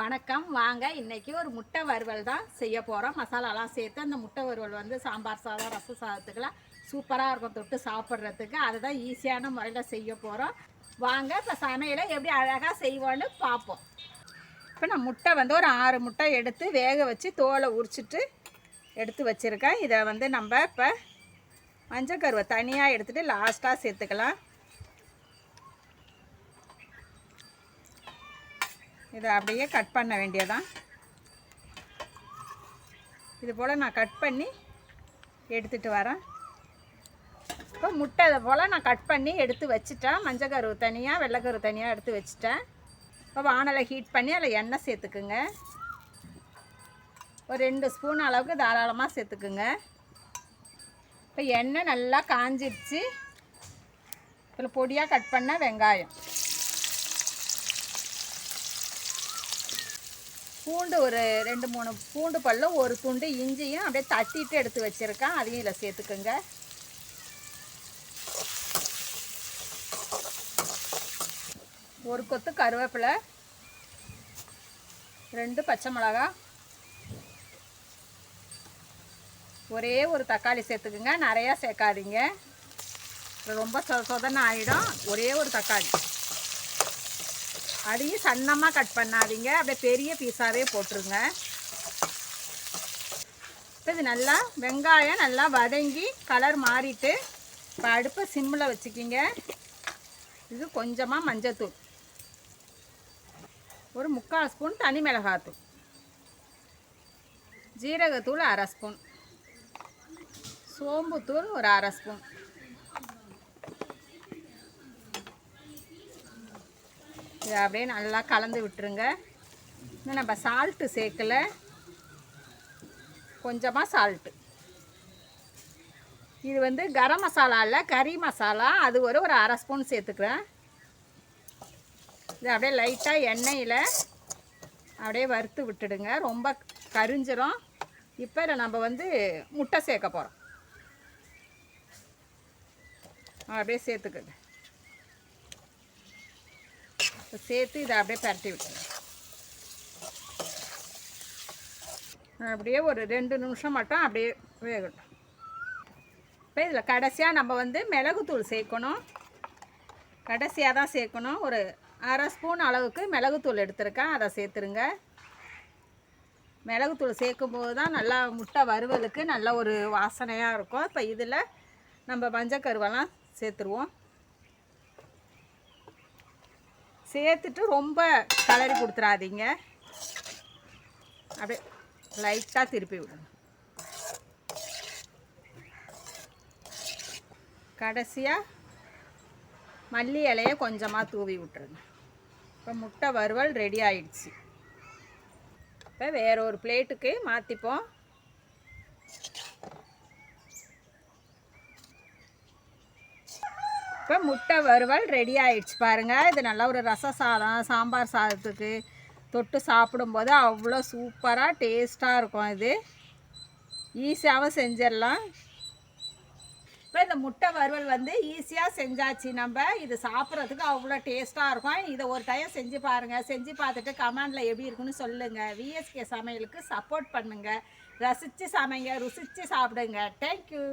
வணக்கம். வாங்க இன்னைக்கு ஒரு முட்டை வறுவல் தான் செய்ய போகிறோம் மசாலாலாம் சேர்த்து அந்த முட்டை வறுவல் வந்து சாம்பார் சாதம் ரச சாதத்துக்கெல்லாம் சூப்பராக இருக்கும் தொட்டு சாப்பிட்றதுக்கு. அதுதான் ஈஸியான முறையில் செய்ய போகிறோம் வாங்க இப்போ சமையலை எப்படி அழகாக செய்வோன்னு பார்ப்போம். இப்போ நான் முட்டை வந்து ஒரு ஆறு முட்டை எடுத்து வேக வச்சு தோலை உரிச்சிட்டு எடுத்து வச்சுருக்கேன். இதை வந்து நம்ம இப்போ மஞ்சக்கருவை தனியாக எடுத்துகிட்டு லாஸ்ட்டாக சேர்த்துக்கலாம். இதை அப்படியே கட் பண்ண வேண்டியதான் இது போல் நான் கட் பண்ணி எடுத்துகிட்டு வரேன். இப்போ முட்டை அதை போல் நான் கட் பண்ணி எடுத்து வச்சுட்டேன். மஞ்சள் கருவு தனியாக வெள்ளைக்கரு தனியாக எடுத்து வச்சுட்டேன். இப்போ வானலை ஹீட் பண்ணி அதில் எண்ணெய் சேர்த்துக்குங்க. ஒரு ரெண்டு ஸ்பூன் அளவுக்கு தாராளமாக சேர்த்துக்குங்க. இப்போ எண்ணெய் நல்லா காஞ்சிடுச்சு இதில் பொடியாக கட் பண்ண வெங்காயம். பூண்டு ஒரு ரெண்டு மூணு பூண்டு பல்லும் ஒரு துண்டு இஞ்சியும் அப்படியே தட்டிட்டு எடுத்து வச்சுருக்கேன். அதையும் இதில் சேர்த்துக்குங்க. ஒரு கொத்து கருவேப்பிலை ரெண்டு பச்சை மிளகா ஒரே ஒரு தக்காளி சேர்த்துக்குங்க. நிறையா சேர்க்காதீங்க. ரொம்ப சொ சொதன்னு ஆகிடும் ஒரே ஒரு தக்காளி. அதையும் சன்னமாக கட் பண்ணாதீங்க. அப்படியே பெரிய பீஸாகவே போட்டுருங்க. இப்போ இது நல்லா வெங்காயம் நல்லா வதங்கி கலர் மாறிட்டு இப்போ அடுப்பை சிம்மில் வச்சுக்கிங்க. இது கொஞ்சமாக மஞ்சத்தூள். ஒரு முக்கால் ஸ்பூன் தனி மிளகாத்தூள். ஜீரகத்தூள் அரை ஸ்பூன். சோம்புத்தூள் ஒரு அரை ஸ்பூன். இதை அப்படியே நல்லா கலந்து விட்டுருங்க. இன்னும் நம்ம சால்ட்டு சேர்க்கல. கொஞ்சமாக சால்ட்டு இது வந்து கரம் மசாலா இல்லை கறி மசாலா. அது ஒரு ஒரு அரை ஸ்பூன் சேர்த்துக்கிறேன். இது அப்படியே லைட்டாக எண்ணெயில் அப்படியே வறுத்து விட்டுடுங்க. ரொம்ப கரிஞ்சிரும். இப்போ நம்ம வந்து முட்டை சேர்க்க போகிறோம் அப்படியே சேர்த்துக்கங்க. சேர்த்து இதை அப்படியே பரட்டி விட்டுருங்க. அப்படியே ஒரு ரெண்டு நிமிஷம் மட்டும் அப்படியே வேகட்டும். இப்போ இதில் கடைசியாக நம்ம வந்து மிளகுத்தூள் சேர்க்கணும். கடைசியாக தான் சேர்க்கணும். ஒரு அரை ஸ்பூன் அளவுக்கு மிளகுத்தூள் எடுத்திருக்கேன். அதை சேர்த்துருங்க. மிளகுத்தூள் சேர்க்கும்போது தான் நல்லா முட்டை வறுவலுக்கு நல்ல ஒரு வாசனையாக இருக்கும். இப்போ இதில் நம்ம மஞ்சக்கருவெல்லாம் சேர்த்துருவோம். சேர்த்துட்டு ரொம்ப கலரி கொடுத்துறாதீங்க. அப்படியே லைட்டாக திருப்பி விடுங்க. கடைசியாக மல்லி இலையை கொஞ்சமாக தூவி விட்டுருங்க. இப்போ முட்டை வறுவல் ரெடி ஆயிடுச்சு. இப்போ வேற ஒரு பிளேட்டுக்கு மாற்றிப்போம் இப்போ முட்டை வறுவல் ரெடி ஆயிடுச்சு பாருங்கள் இது நல்லா ஒரு ரச சாதம் சாம்பார் சாதத்துக்கு தொட்டு சாப்பிடும்போது அவ்வளோ சூப்பராக டேஸ்ட்டாக இருக்கும் இது. ஈஸியாகவும் செஞ்சிடலாம். இப்போ இந்த முட்டை வறுவல் வந்து ஈஸியாக செஞ்சாச்சு. நம்ம இது சாப்பிட்றதுக்கு அவ்வளோ டேஸ்ட்டாக இருக்கும். இதை ஒரு டைம் செஞ்சு பாருங்கள் செஞ்சு பார்த்துட்டு கமெண்டில் எப்படி இருக்குன்னு சொல்லுங்கள் விஎஸ்கே சமையலுக்கு சப்போர்ட் பண்ணுங்கள் ரசித்து சமைங்க ருசித்து சாப்பிடுங்க. தேங்க்யூ